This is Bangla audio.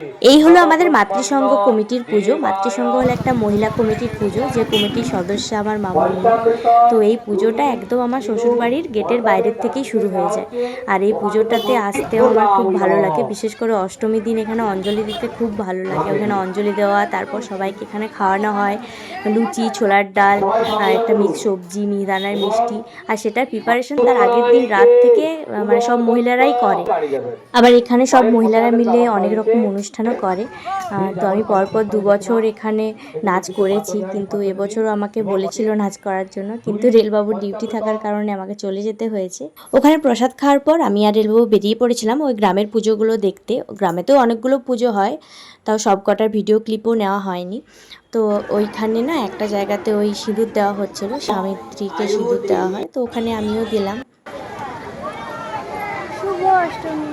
Hey. এই হলো আমাদের মাতৃসংঘ কমিটির পুজো। মাতৃসংঘ হলো একটা মহিলা কমিটির পুজো। যে কমিটির সদস্য আমার মামনি তো এই পুজোটা একদম আমার শ্বশুরবাড়ির গেটের বাইরের থেকেই শুরু হয়ে যায়। আর এই পুজোটাতে আসতেও আমার খুব ভালো লাগে। বিশেষ করে অষ্টমী দিন এখানে অঞ্জলি দিতে খুব ভালো লাগে। ওখানে অঞ্জলি দেওয়া, তারপর সবাইকে এখানে খাওয়ানো হয়। লুচি, ছোলার ডাল আর একটা মিক্স সবজি, মিহিদানার মিষ্টি। আর সেটার প্রিপারেশন তার আগের দিন রাত থেকে মানে সব মহিলারাই করে। আবার এখানে সব মহিলারা মিলে অনেক রকম অনুষ্ঠানও করে। তো আমি পরপর দু বছর এখানে নাচ করেছি কিন্তু এবছরও আমাকে বলেছিল নাচ করার জন্য। কিন্তু রেলবাবুর ডিউটি থাকার কারণে আমাকে চলে যেতে হয়েছে। ওখানে প্রসাদ খাওয়ার পর আমি আর রেলবাবু বেরিয়ে পড়েছিলাম ওই গ্রামের পুজোগুলো দেখতে। গ্রামেতেও অনেকগুলো পুজো হয় তাও সব কটার ভিডিও ক্লিপও নেওয়া হয়নি। তো ওইখানে না একটা জায়গাতে ওই সিঁদুর দেওয়া হচ্ছিল স্বামী স্ত্রীকে সিঁদুর দেওয়া হয়। তো ওখানে আমিও দিলাম শুভ অষ্টমী।